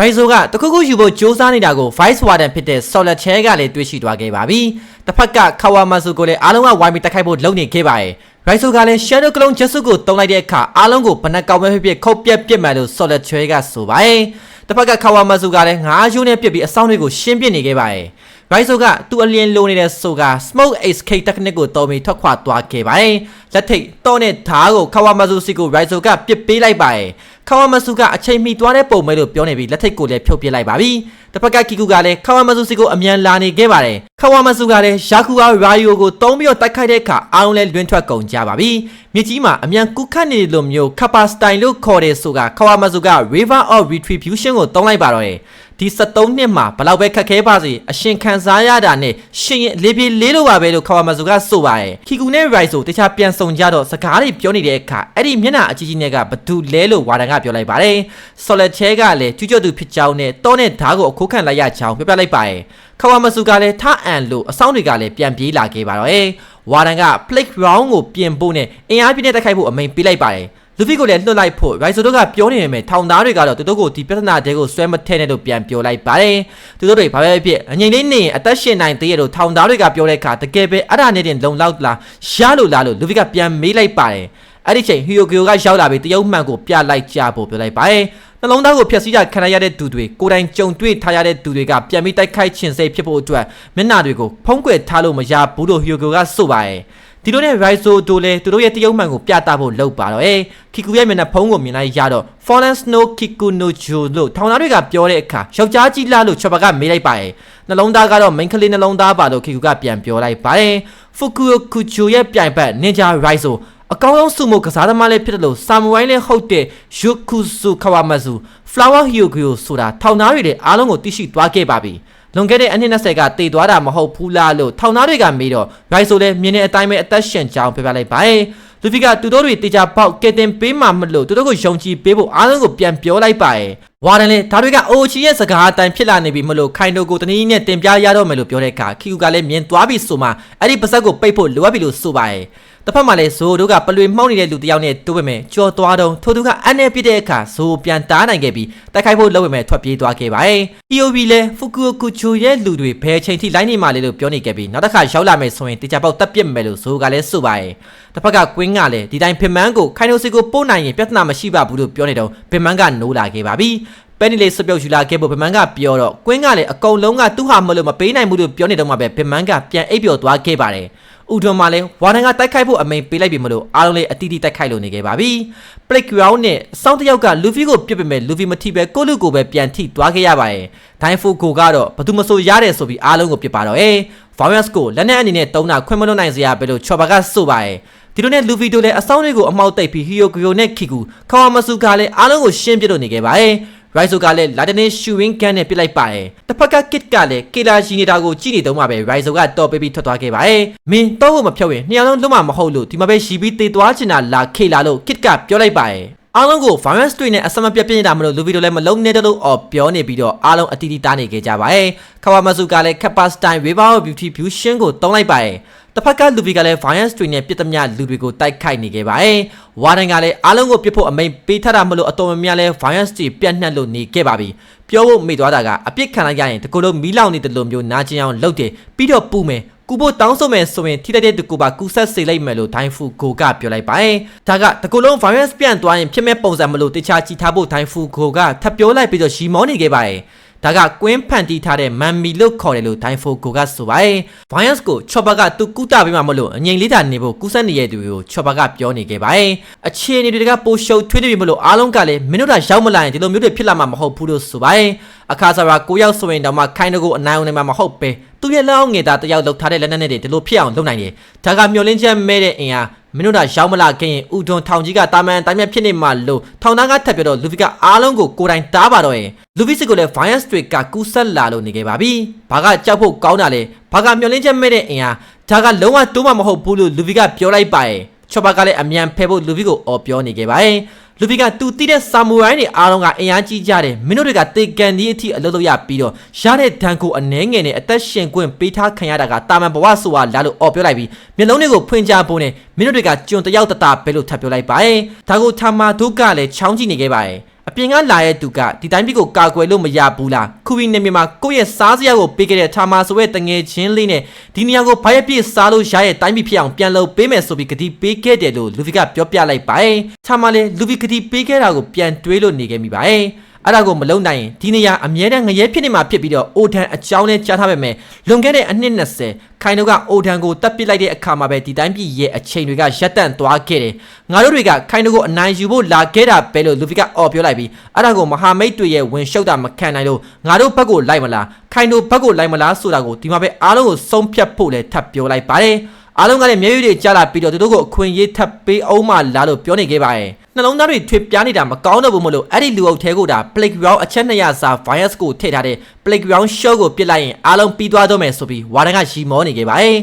Rizzo ကတခုခုယူဖို့စ조사နေတာကို Vice Warden ဖြစ်တဲ့ Solid Chair ကလည်းတွေ့ရှိသွားခဲ့ပါပြီ။တစ်ဖက်က Kawamatsu ကိုလည်းအားလုံးကဝိုင်းပြီးတိုက်ခိုက်ဖို့လုပ်နေခဲ့ပါတယ်။ Rizzo ကလည်း Shadow Clone Jutsu ကိုတုံးလိုက်တဲ့အခါအားလုံးကိုဘဏ္ဍကောက်ပဲဖြစ်ဖြစ်ခုတ်ပြက်ပြစ်မှန်လို့ Solid Chair ကဆိုပါတယ်။တစ်ဖက်က Kawamatsu ကလည်းငါးယူနဲ့ပြစ်ပြီးအဆောင်တွေကိုရှင်းပစ်နေခဲ့ပါတယ်။ Rizzo ကသူ့အလင်းလိုနေတဲ့ဆိုက Smoke Ace K technique ကိုတုံးပြီးထွက်ခွာသွားခဲ့ပါတယ်။ လက်ထိတ်တော့နဲ့ဓားကို Kawamatsu စီကို Rizzo ကပစ်ပေးလိုက်ပါတယ်။ခါဝါမဆူကအချိန်မီသွားတဲ့ပုံပဲလို့ပြောနေပြီးလက်ထိတ်ကိုလည်းဖြုတ်ပစ်လိုက်ပါပြီ။တစ်ဖက်ကကီကူကလည်းခါဝါမဆူစီကိုအမြန်လာနေခဲ့ပါတယ်။ခါဝါမဆူကလည်းယာကူအာရာယိုကိုတုံးပြီးတော့တိုက်ခိုက်တဲ့အခါအားလုံးလည်းလွင်ထွက်ကုန်ကြပါပြီ။မြစ်ကြီးမှာအမြန်ကူးခတ်နေလို့မျိုးခပါစတိုင်လို့ခေါ်တဲ့ဆိုကခါဝါမဆူက River of Retribution ကိုတုံးလိုက်ပါတော့တယ်။ ဒီ73နှစ်မှာဘလောက်ပဲခက်ခဲပါစေအရှင်ခံစားရတာနဲ့ရှင်ရဲ့လေးပြေးလေးလိုပါပဲလို့ခါဝါမဆူကဆိုပါတယ်။ခီကူနဲ့ Rai ဆိုတခြားပြန်ဆောင်ကြတော့စကားတွေပြောနေတဲ့အခါအဲ့ဒီမျက်နှာအကြီးကြီးနဲ့ကဘသူလဲလို့ဝါဒန်ကပြောလိုက်ပါတယ်။ Solid Chair ကလည်းကျူးကျော်သူဖြစ်ကြောင်းနဲ့တောနဲ့ဓားကိုအခုခံလိုက်ရကြောင်းပြောပြလိုက်ပါတယ်။ခဝါမဆူကလည်းထအန်လို့အဆောင်တွေကလည်းပြန်ပြေးလာခဲ့ပါတော့။ဝါဒန်က Plate Round ကိုပြင်ဖို့နဲ့အင်အားပြည့်တဲ့တိုက်ခိုက်ဖို့အမိန်ပေးလိုက်ပါတယ်။ လူဖီကိုလည်းလွှတ်လိုက်ဖို့ရိုက်ဆိုတို့ကပြောနေပေမဲ့ထောင်သားတွေကတော့သူတို့ကိုဒီပြဿနာတဲကိုဆွဲမထဲနဲ့လို့ပြန်ပြောလိုက်ပါတယ်သူတို့တွေဘာပဲဖြစ်အငိမ့်လေးနေရင်အသက်ရှင်နိုင်သေးရလို့ထောင်သားတွေကပြောတဲ့အခါတကယ်ပဲအဲ့ဒါနဲ့တင်လုံလောက်လားရလို့လားလို့လူဖီကပြန်မေးလိုက်ပါတယ်အဲ့ဒီချိန်ဟီယိုဂီယိုကရောက်လာပြီးတရုတ်မှန်ကိုပြလိုက်ကြဖို့ပြောလိုက်ပါတယ်နှလုံးသားကိုဖျက်ဆီးကြခံရတဲ့သူတွေကိုယ်တိုင်ကြုံတွေ့ထားရတဲ့သူတွေကပြန်ပြီးတိုက်ခိုက်ခြင်းစိတ်ဖြစ်ဖို့အတွက်မျက်နှာတွေကိုဖုံးကွယ်ထားလို့မရဘူးလို့ဟီယိုဂီယိုကဆိုပါတယ် ဒီလိုနဲ့ Raizo တို့လည်းသူတို့ရဲ့တရုတ်မှန်ကိုပြသဖို့လုပ်ပါတော့အဲခီကူရဲ့မျက်နှာဖုံးကိုမြင်လိုက်ရတော့ Fallen Snow Kiku no Jo လို့ထောင်သားတွေကပြောတဲ့အခါယောက်ျားကြီးလားလို့ချော်ပါကမေးလိုက်ပါရဲ့နှလုံးသားကတော့ main ကလေးနှလုံးသားပါလို့ခီကူကပြန်ပြောလိုက်ပါတယ် Fukuokucho ရဲ့ပြိုင်ဘက် Ninja Raizo အကောင်းဆုံးစုမှုကစားသမားလေးဖြစ်တယ်လို့ဆာမူရိုင်းလေးဟုတ်တဲ့ Yukusu Kawamatsu Flower Hyogyo ဆိုတာထောင်သားတွေလည်းအားလုံးကိုသိရှိသွားခဲ့ပါပြီ လွန်ခဲ့တဲ့အနှစ်20ကတည်သွားတာမဟုတ်ဘူးလားလို့ထောင်သားတွေကမေးတော့ Rai ဆိုလည်းမြင်တဲ့အတိုင်းပဲအသက်ရှင်ကြောင်းပြောပြလိုက်ပါတယ်လူဖီကသူတို့တွေတေချာပေါက်ကဲတင်ပေးမှမလို့သူတို့ကိုယုံကြည်ပေးဖို့အားလုံးကိုပြန်ပြောလိုက်ပါတယ်ဝါဒန်လေဒါတွေကအိုချီရဲ့စကားအတိုင်းဖြစ်လာနေပြီမလို့ခိုင်တိုကိုတနည်းနဲ့တင်ပြရတော့မယ်လို့ပြောတဲ့အခါခီကူကလည်းမြင်သွားပြီဆိုမှအဲ့ဒီပါဇက်ကိုပိတ်ဖို့လိုအပ်ပြီလို့ဆိုပါတယ် တစ်ဖက်မှာလည်းဇိုတို့ကပလွေမှောက်နေတဲ့လူတစ်ယောက်နဲ့တိုးပေမဲ့ကြော်သွားတော့ထိုသူကအန်နဲ့ပြစ်တဲ့အခါဇိုပြန်တားနိုင်ခဲ့ပြီးတိုက်ခိုက်ဖို့လုပ်ပေမဲ့ထွက်ပြေးသွားခဲ့ပါတယ်။ EOB လည်းဖူကူကူချိုရဲ့လူတွေဘယ်ချိန်ထိလိုက်နေမှလဲလို့ပြောနေခဲ့ပြီးနောက်တစ်ခါရောက်လာမယ်ဆိုရင်တေချာပေါက်တက်ပစ်မယ်လို့ဇိုကလည်းဆိုပါတယ်။တစ်ဖက်ကကွင်းကလည်းဒီတိုင်းဖင်မန်းကိုခိုင်နိုစီကိုပို့နိုင်ရင်ပြဿနာမရှိပါဘူးလို့ပြောနေတော့ဖင်မန်းကနိုးလာခဲ့ပါပြီ။ပဲနီလေးစပြုတ်ယူလာခဲ့ဖို့ဗမန်ကပြောတော့ကွင်းကလည်းအကုန်လုံးကသူ့ဟာမလို့မပေးနိုင်ဘူးလို့ပြောနေတော့မှပဲဗမန်ကပြန်အိပ်ပျော်သွားခဲ့ပါတယ်။ ဥထွန်မှာလည်းဝါဒန်ကတိုက်ခိုက်ဖို့အမိန်ပေးလိုက်ပြီမလို့အားလုံးလေးအတီးတီးတိုက်ခိုက်လို့နေခဲ့ပါပြီ။ Playground နဲ့စောင်းတယောက်ကလူဖီကိုပြစ်ပေမဲ့လူဖီမထိပဲကိုလူကိုပဲပြန်ထိသွားခဲ့ရပါတယ်။ဒိုင်ဖိုကိုကတော့ဘသူမဆိုရတယ်ဆိုပြီးအားလုံးကိုပြစ်ပါတော့။အေး Virus ကိုလက်နက်အနေနဲ့တုံးတာခွင့်မလွတ်နိုင်စရာပဲလို့ချော်ဘာကဆိုပါတယ်။ဒီလိုနဲ့လူဗီတို့လည်းအဆောင်တွေကိုအမောက်တိတ်ပြီးဟီယိုဂီယိုနဲ့ခီကူခဝါမဆူကလည်းအားလုံးကိုရှင်းပြလို့နေခဲ့ပါတယ်။ ရိုက်ဆိုကလည်းလာတနေရှူဝင်းကန်နဲ့ပြစ်လိုက်ပါတယ်တစ်ဖက်ကကစ်ကလည်းကေလာရှိနေတာကိုကြည့်နေတော့မှပဲရိုက်ဆိုကတော်ပေးပြီးထွက်သွားခဲ့ပါတယ်မင်းတော့ဖို့မဖြုတ်ရင်နှစ်ယောက်လုံးလုံးမမဟုတ်လို့ဒီမှာပဲရှိပြီးတေသွားချင်တာလာခေလာလို့ကစ်ကပြောလိုက်ပါတယ် အားလုံးကို virus တွေနဲ့အစမပြတ်ပြနေတာမလို့လူဗီတို့လည်းမလုံးနဲ့တလို့အော်ပြောနေပြီးတော့အားလုံးအတီးတီးတားနေခဲ့ကြပါတယ်ခဝါမဆူကလည်း capacity river beauty fusion ကိုတုံးလိုက်ပါတယ်တစ်ဖက်ကလူဗီကလည်း virus တွေနဲ့ပြစ်သမျှလူတွေကိုတိုက်ခိုက်နေခဲ့ပါတယ်။ဝါဒန်ကလည်းအားလုံးကိုပြစ်ဖို့အမိန်ပေးထားတာမလို့အတော်များများလဲ virus တွေပြန့်နှံ့လို့နေခဲ့ပါပြီ။ပြောဖို့မိသွားတာကအပြစ်ခံလိုက်ရရင်တကူလုံးမီးလောင်နေတယ်လို့မျိုးနာကျင်အောင်လုပ်တယ်ပြီးတော့ပူမယ် ကူဖို့တောင်းဆိုမယ်ဆိုရင်ထိတဲ့တကူပါကူဆက်စေလိုက်မယ်လို့ဒိုင်းဖူကိုကပြောလိုက်ပါတယ်။ဒါကတကူလုံး virus ပြန့်သွားရင်ဖြစ်မဲ့ပုံစံမလို့တခြားကြည်ထားဖို့ဒိုင်းဖူကိုကထပ်ပြောလိုက်ပြီးတော့ရှီမောနေခဲ့ပါတယ်။ ဒါကကွင်းဖန်တီးထားတဲ့မမ်မီလို့ခေါ်တယ်လို့ဒိုင်ဖိုကိုကဆိုပါတယ်။ Viance ကိုချော့ပါကသူကူတာပေးမှမလို့အငိမ့်လေးတာနေဖို့ကူးဆက်နေတဲ့သူကိုချော့ပါကပြောနေခဲ့ပါတယ်။အခြေအနေတွေကပိုရှုပ်ထွေးနေပြီမလို့အားလုံးကလည်းမင်းတို့ကရောက်မလာရင်ဒီလိုမျိုးတွေဖြစ်လာမှာမဟုတ်ဘူးလို့ဆိုပါတယ်။အခါစားရာကိုရောက်ဆိုရင်တော့မှခိုင်းတော့ကိုအနိုင်အောင်နေမှာမဟုတ်ပဲသူရဲ့လက်အောက်ငယ်သားတယောက်လောက်ထားတဲ့လက်နက်နဲ့တွေဒီလိုဖြစ်အောင်လုပ်နိုင်တယ်။ဒါကမျောလင်းချက်မဲ့တဲ့အင်အား မင်းတို့ကရောက်မလာခင်ဥထွန်ထောင်ကြီးကတာမန်တိုင်းမြဖြစ်နေမှလို့ထောင်သားကထပ်ပြတော့လူဗီကအားလုံးကိုကိုယ်တိုင်တားပါတော့ရင်လူဗီစစ်ကိုလည်း virus တွေကကူးဆက်လာလို့နေခဲ့ပါပြီ။ဘာကကြောက်ဖို့ကောင်းတာလဲ။ဘာကမျောလင်းချက်မဲ့တဲ့အင်အားဒါကလုံးဝတိုးမှမဟုတ်ဘူးလို့လူဗီကပြောလိုက်ပါရဲ့။ ချော့ပါကလည်းအမြန်ဖယ်ဖို့လူဗီကိုအော်ပြောနေခဲ့ပါရဲ့။လူဖီကသူတီးတဲ့ဆာမူရိုင်းတွေအားလုံးကအင်အားကြီးကြတယ်မင်းတို့တွေကတေကန်ဒီအထိအလုပ်လုပ်ရပြီးတော့ရတဲ့ဒဏ်ကိုအနှဲငယ်နဲ့အသက်ရှင်ခွင့်ပေးထားခံရတာကတာမန်ဘဝဆိုတာလာလို့အော်ပြောလိုက်ပြီးမျက်လုံးတွေကိုဖွင့်ကြဖို့နဲ့မင်းတို့တွေကကျွန်တယောက်တတပဲလို့ထပ်ပြောလိုက်ပါရဲ့ဒါကိုထာမာဒုကလည်းချောင်းကြည့်နေခဲ့ပါရဲ့ အပြင်ကလာရဲ့သူကဒီတိုင်းပြည်ကိုကာကွယ်လို့မရဘူးလားခုပြီးနေမြေမှာကိုယ့်ရဲ့စားစရာကိုပေးခဲ့တဲ့ထာမာဆိုတဲ့တငယ်ချင်းလေးနဲ့ဒီနေရာကိုဘာရပြည့်စားလို့ရရဲ့တိုင်းပြည်ဖြစ်အောင်ပြန်လုပ်ပေးမယ်ဆိုပြီးကတိပေးခဲ့တယ်လို့လူဗီကပြောပြလိုက်ပါတယ်ထာမာလည်းလူဗီကတိပေးခဲ့တာကိုပြန်တွေးလို့နေခဲ့မိပါတယ် အဲ့ဒါကိုမလုံနိုင်ရင်ဒီနေရာအမြဲတမ်းငရဲဖြစ်နေမှာဖြစ်ပြီးတော့အိုထန်အကြောင်းနဲ့ကြားထားပေမဲ့လွန်ခဲ့တဲ့အနှစ်20ခိုင်တို့ကအိုထန်ကိုတပ်ပစ်လိုက်တဲ့အခါမှာပဲဒီတိုင်းပြည်ရဲ့အချိန်တွေကရပ်တန့်သွားခဲ့တယ်ငါတို့တွေကခိုင်တို့ကိုအနိုင်ယူဖို့လာခဲ့တာပဲလို့လူဖီကအော်ပြောလိုက်ပြီးအဲ့ဒါကိုမဟာမိတ်တွေရဲ့ဝင်ရှုပ်တာမခံနိုင်လို့ငါတို့ဘက်ကိုလိုက်မလားခိုင်တို့ဘက်ကိုလိုက်မလားဆိုတာကိုဒီမှာပဲအားလုံးကိုဆုံးဖြတ်ဖို့လည်းထပ်ပြောလိုက်ပါတယ်အားလုံးကလည်းမျက်ရည်တွေကြားလာပြီးတော့သူတို့ကိုအခွင့်အရေးထပ်ပေးအောင်မလားလို့ပြောနေခဲ့ပါတယ်နှလုံးသားတွေထွေပြားနေတာမကောင်းတော့ဘူးမလို့အဲ့ဒီလူအုပ်ထဲကိုဒါ playground အချက်200စာ virus ကိုထည့်ထားတဲ့ playground show ကိုပြစ်လိုက်ရင်အားလုံးပြီးသွားတော့မယ်ဆိုပြီးဝါဒကရီမောနေခဲ့ပါတယ်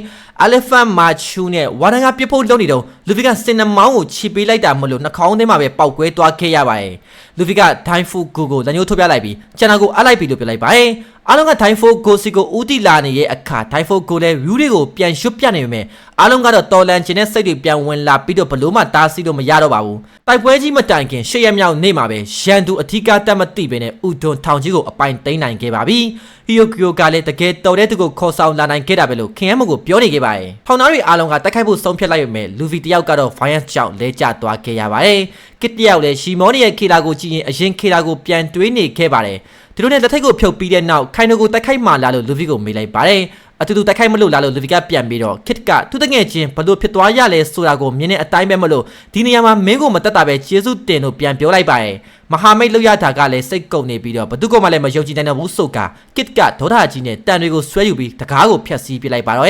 elephant machu နဲ့ဝါဒကပြစ်ဖို့လုပ်နေတော့လူဖီကစင်နမောင်းကိုခြိပေးလိုက်တာမလို့နှာခေါင်းထဲမှာပဲပေါက်ကွဲသွားခဲ့ရပါတယ်လူဖီက dai fu go ကိုလက်ညှိုးထုတ်ပြလိုက်ပြီးကျန်တာကိုအလိုက်ပြီးလို့ပြောလိုက်ပါတယ်အားလုံးက dai fu go စီကိုဦးတီလာနေရဲ့အခါ dai fu go လည်း view တွေကိုပြန်ရွတ်ပြနေပေမဲ့ အားလုံးကတော့တော်လန်ခြင်းနဲ့စိတ်တွေပြန်ဝင်လာပြီးတော့ဘလို့မှတားဆီးလို့မရတော့ပါဘူးတိုက်ပွဲကြီးမတိုင်ခင်ရှေ့ရမြောက်နေ့မှာပဲရန်သူအထီးကတက်မသိပဲနဲ့ဥဒွန်ထောင်ကြီးကိုအပိုင်သိမ်းနိုင်ခဲ့ပါပြီဟီယိုကီယိုကလည်းတကယ်တော်တဲ့သူကိုခေါ်ဆောင်လာနိုင်ခဲ့တာပဲလို့ခင်ယမ်မကိုပြောနေခဲ့ပါတယ်ထောင်သားတွေအားလုံးကတိုက်ခိုက်ဖို့ဆုံးဖြတ်လိုက်ပေမဲ့လူဗီတယောက်ကတော့ Viance ကြောင့်လဲကျသွားခဲ့ရပါတယ်ကစ်တယောက်လည်းရှီမောနီရဲ့ခေလာကိုကြည့်ရင်အရင်ခေလာကိုပြန်တွေးနေခဲ့ပါတယ်သူတို့နဲ့လက်ထိတ်ကိုဖြုတ်ပြီးတဲ့နောက်ခိုင်နိုကိုတိုက်ခိုက်မှလာလို့လူဗီကိုမေးလိုက်ပါတယ် အတူတူတိုက်ခိုက်မလို့လာလို့လူဗီကပြန်ပြီးတော့ခစ်ကသူတငယ်ချင်းဘလို့ဖြစ်သွားရလဲဆိုတာကိုမြင်တဲ့အတိုင်းပဲမလို့ဒီနေရာမှာမင်းကိုမတက်တာပဲကျေးဇူးတင်လို့ပြန်ပြောလိုက်ပါတယ်မဟာမိတ်လောက်ရတာကလည်းစိတ်ကုန်နေပြီးတော့ဘသူကမှလည်းမယုံကြည်နိုင်တော့ဘူးဆိုကကစ်ကဒေါသကြီးနဲ့တန်တွေကိုဆွဲယူပြီးတကားကိုဖျက်ဆီးပြလိုက်ပါတော့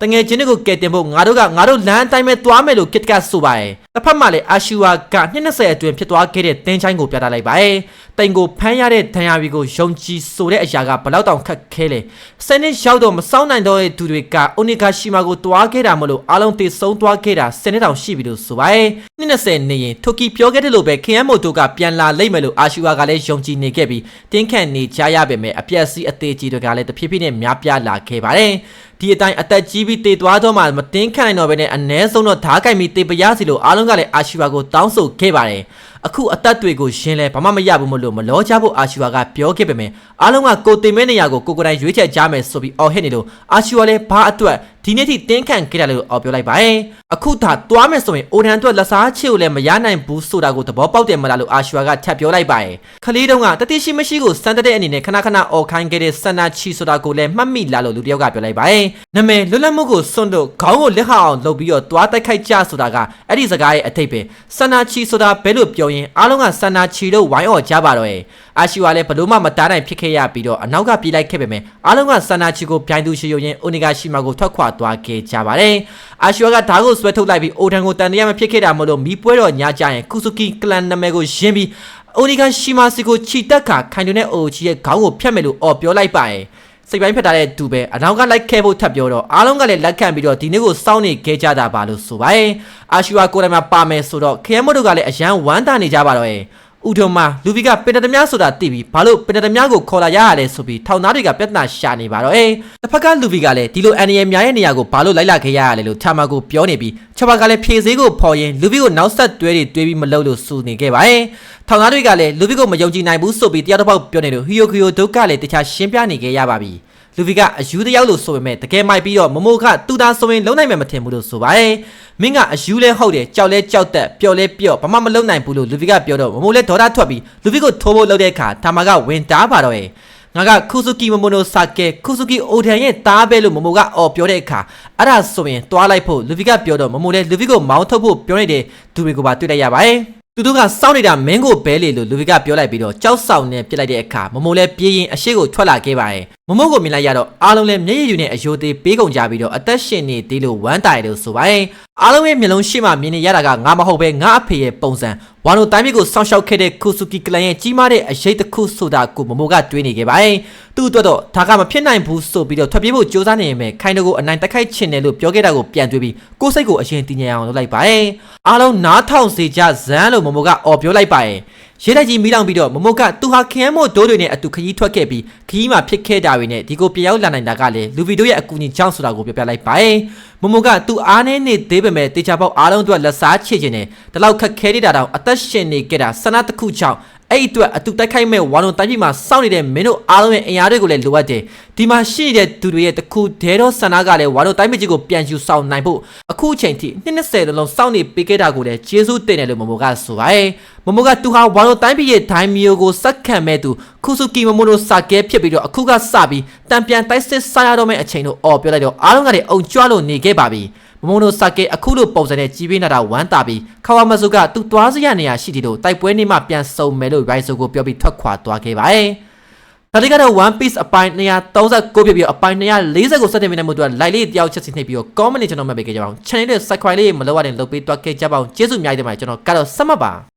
တငယ်ချင်းတွေကိုကယ်တင်ဖို့ငါတို့ကငါတို့လမ်းအတိုင်းပဲသွားမယ်လို့ကစ်ကဆိုပါတယ် တစ်ဖက်မှာလည်းအာရှူဝါက20အတွင်းဖြစ်သွားခဲ့တဲ့တင်းချိုင်းကိုပြသလိုက်ပါတယ်တိန်ကိုဖမ်းရတဲ့ဒဏ်ရာတွေကိုယုံကြည်ဆိုတဲ့အရာကဘလောက်တောင်ခက်ခဲလဲစနေရောက်တော့မစောင်းနိုင်တော့တဲ့သူတွေကအိုနီဂါရှီမာကိုတွားခဲ့တာမလို့အားလုံးတည်ဆုံးသွားခဲ့တာစနေတောင်ရှိပြီလို့ဆိုပါတယ်20နေရင်ထိုကီပြောခဲ့တယ်လို့ပဲခင်ယမ်မိုတိုကပြန်လာလိမ့်မယ်လို့အာရှူဝါကလည်းယုံကြည်နေခဲ့ပြီးတင်းခန့်နေကြရပေမဲ့အပြက်စီးအသေးကြီးတွေကလည်းတဖြည်းဖြည်းနဲ့များပြားလာခဲ့ပါတယ် ဒီအတိုင်းအသက်ကြီးပြီးတည်သွားတော့မှမတင်းခံနိုင်တော့ဘဲနဲ့အ ਨੇ ဆုံးတော့ဓားကိုက်ပြီးတည်ပရစီလို့အားလုံးကလည်းအာရှီဝါကိုတောင်းဆိုခဲ့ပါတယ် အခုအသက်တွေကိုရှင်းလဲဘာမှမရဘူးမလို့မလောချဖို့အာရှီဝါကပြောခဲ့ပေမဲ့အားလုံးကကိုတင်မဲနေရာကိုကိုကိုတိုင်ရွေးချယ်ကြမယ်ဆိုပြီးအော်ဟစ်နေလို့အာရှီဝါလည်းဘာအတွက်ဒီနေ့ထိတင်းခံခဲ့တယ်လို့အော်ပြောလိုက်ပါတယ်အခုသာသွားမယ်ဆိုရင်အိုဒန်အတွက်လက်စားချစ်ကိုလည်းမရနိုင်ဘူးဆိုတာကိုသဘောပေါက်တယ်မလားလို့အာရှီဝါကထပ်ပြောလိုက်ပါတယ်ခလေးတုံးကတတိရှိမရှိကိုစမ်းတဲ့အနေနဲ့ခဏခဏအော်ခိုင်းခဲ့တဲ့ဆန္ဒချီဆိုတာကိုလည်းမှတ်မိလားလို့လူတယောက်ကပြောလိုက်ပါတယ်နာမည်လွတ်လပ်မှုကိုစွန့်လို့ခေါင်းကိုလက်ဟအောင်လုပ်ပြီးတော့သွားတိုက်ခိုက်ကြဆိုတာကအဲ့ဒီစကားရဲ့အထိပ္ပယ်ဆန္ဒချီဆိုတာဘဲလို့ပြောရင်အားလုံးကဆန္ဒချီလို့ဝိုင်းအော်ကြပါတော့ရဲ့အာရှီဝါလည်းဘလို့မှမတားနိုင်ဖြစ်ခဲ့ရပြီးတော့အနောက်ကပြေးလိုက်ခဲ့ပေမဲ့အားလုံးကဆန္ဒချီကိုပြိုင်သူရှိရရင်အိုနီဂါရှီမာကိုထွက်ခွာသွားခဲ့ကြပါတယ်အာရှီဝါကဓာတ်ကိုဆွဲထုတ်လိုက်ပြီးအိုတန်ကိုတန်တရားမဖြစ်ခဲ့တာမလို့မီးပွဲတော်ညကြရင်ကုစုကီကလန်နာမည်ကိုယင်းပြီးအိုနီဂါရှီမာစီကိုခြိတက်ခါခိုင်တွင်တဲ့အိုချီရဲ့ခေါင်းကိုဖျက်မယ်လို့အော်ပြောလိုက်ပါရဲ့ စိတ်ပိုင်းဖြတ်ထားတဲ့သူပဲအနောက်ကလိုက်ခဲဖို့ထပ်ပြောတော့အားလုံးကလည်းလက်ခံပြီးတော့ဒီနေ့ကိုစောင့်နေခဲ့ကြတာပါလို့ဆိုပါရဲ့အာရှူဝါကိုယ်တိုင်မှာပါမယ်ဆိုတော့ခရမတို့ကလည်းအရန်ဝမ်းတာနေကြပါတော့ရဲ့ ဥထုံမှာလူဗီကပင်တသမားဆိုတာသိပြီးဘာလို့ပင်တသမားကိုခေါ်လာရရလဲဆိုပြီးထောင်သားတွေကပြဿနာရှာနေပါတော့အေးတစ်ဖက်ကလူဗီကလည်းဒီလိုအန်ရီယများရဲ့နေရာကိုဘာလို့လိုက်လာခဲ့ရရလဲလို့ထာမာကိုပြောနေပြီးချက်ပါကလည်းဖြေစည်းကိုဖော်ရင်လူဗီကိုနောက်ဆက်တွဲတွေတွေးပြီးမလုပ်လို့စူနေခဲ့ပါအေးထောင်သားတွေကလည်းလူဗီကိုမယုံကြည်နိုင်ဘူးဆိုပြီးတရားတစ်ပေါက်ပြောနေလို့ဟီယိုခီယိုဒုက္ခလည်းတခြားရှင်းပြနေခဲ့ရပါပြီ လူဗီကအယူတယောက်လို့ဆိုပေမဲ့တကယ်မိုက်ပြီးတော့မမိုခတူတာဆိုရင်လုံးနိုင်မယ်မထင်ဘူးလို့ဆိုပါရဲ့မင်းကအယူလဲဟုတ်တယ်ကြောက်လဲကြောက်တက်ပျော်လဲပျော့ဘာမှမလုံးနိုင်ဘူးလို့လူဗီကပြောတော့မမိုလဲဒေါသထွက်ပြီးလူဗီကိုထိုးဖို့လုပ်တဲ့အခါထာမာကဝင်တားပါတော့ရဲ့ငါကခုစုကီမမိုနိုဆာကေခုစုကီအိုဒန်ရဲ့တားပဲလို့မမိုကအော်ပြောတဲ့အခါအဲ့ဒါဆိုရင်တွားလိုက်ဖို့လူဗီကပြောတော့မမိုလဲလူဗီကိုမောင်းထုတ်ဖို့ပြောနေတဲ့သူတွေကိုပါတွေ့လိုက်ရပါတယ်သူတို့ကစောင့်နေတာမင်းကိုဘဲလေလို့လူဗီကပြောလိုက်ပြီးတော့ကြောက်ဆောင်နဲ့ပြစ်လိုက်တဲ့အခါမမိုလဲပြေးရင်အရှိကိုထွက်လာခဲ့ပါတယ် မမိုကိုမြင်လိုက်ရတော့အားလုံးလည်းမျက်ရည်ယူနဲ့အယိုသေးပေးကုန်ကြပြီးတော့အသက်ရှင်နေသေးလို့ဝမ်းတိုင်လို့ဆိုပါတယ်အားလုံးရဲ့မျက်လုံးရှိမှမြင်နေရတာကငါမဟုတ်ပဲငါအဖေရဲ့ပုံစံဝါနိုတိုင်းပြည်ကိုစောင့်ရှောက်ခဲ့တဲ့ကူဆူကီကလန်ရဲ့ကြီးမားတဲ့အရေးတစ်ခုဆိုတာကိုမမိုကတွေးနေခဲ့ပါတယ်သူ့အတွက်တော့ဒါကမဖြစ်နိုင်ဘူးဆိုပြီးတော့ထွက်ပြေးဖို့ကြိုးစားနေရင်ပဲခိုင်တကိုအနိုင်တက်ခိုက်ချင်တယ်လို့ပြောခဲ့တာကိုပြန်တွေးပြီးကိုယ်စိတ်ကိုအရင်တည်ငြိမ်အောင်လုပ်လိုက်ပါတယ်အားလုံးနားထောင်စေကြဇန်းလို့မမိုကအော်ပြောလိုက်ပါတယ် ရဲတိုက်ကြီးမိလောင်ပြီးတော့မမိုကသူဟာခရမ်းမို့ဒိုးတွေနဲ့အတူခရီးထွက်ခဲ့ပြီးခရီးမှာဖြစ်ခဲ့တာတွေနဲ့ဒီကိုပြောင်းလာနိုင်တာကလည်းလူဗီတို့ရဲ့အကူအညီကြောင့်ဆိုတာကိုပြောပြလိုက်ပါတယ်မမိုကသူအားနေနေသေးပေမဲ့တေချာပေါက်အားလုံးအတွက်လက်စားချေခြင်းနဲ့ဒီလောက်ခက်ခဲနေတာတောင်အသက်ရှင်နေခဲ့တာဆန္ဒတစ်ခုကြောင့် အဲ့ဒီအတွက်အတူတိုက်ခိုက်မဲ့ဝါလုံတိုင်းပြည်မှာစောင့်နေတဲ့မင်းတို့အားလုံးရဲ့အင်အားတွေကိုလည်းလိုအပ်တယ်ဒီမှာရှိနေတဲ့သူတွေရဲ့တခုဒဲတော့ဆန္ဒကလည်းဝါလုံတိုင်းပြည်ကြီးကိုပြန်ယူဆောင်နိုင်ဖို့အခုအချိန်ထိ20လုံးစောင့်နေပေးခဲ့တာကိုလည်းကျေးဇူးတင်တယ်လို့မမိုကဆိုပါတယ်မမိုကသူဟာဝါလုံတိုင်းပြည်ရဲ့ဒိုင်မီယိုကိုစက္ခံမဲ့သူခုစုကီမမိုတို့စာကဲဖြစ်ပြီးတော့အခုကစပြီးတံပြန်တိုက်စစ်ဆာရတော့မယ့်အချိန်တို့အော်ပြောလိုက်တော့အားလုံးကလည်းအုံကြွလို့နေခဲ့ပါပြီ မမုံတို့စကေအခုလိုပုံစံနဲ့ကြီးပေးနေတာဝမ်းတာပြီးခဝါမဆုကသူ့သွားစရနေရရှိတယ်လို့တိုက်ပွဲနေ့မှပြန်စုံမယ်လို့ Rise ကိုပြောပြီးထွက်ခွာသွားခဲ့ပါတယ်။ဒါတိကတော့ One Piece အပိုင်း239ပြပြီးတော့အပိုင်း240ကိုစတင်မိနေမှုအတွက် like လေးတယောက်ချက်စီနှိပ်ပြီးတော့ comment လေးကျွန်တော်မှတ်ပေးခဲ့ကြပါအောင်။ channel လေး subscribe လေးမလုပ်ရတဲ့လုပ်ပေးသွားခဲ့ကြပါအောင်။ကျေးဇူးအများကြီးတင်ပါတယ်ကျွန်တော်ကတော့ဆက်မှတ်ပါ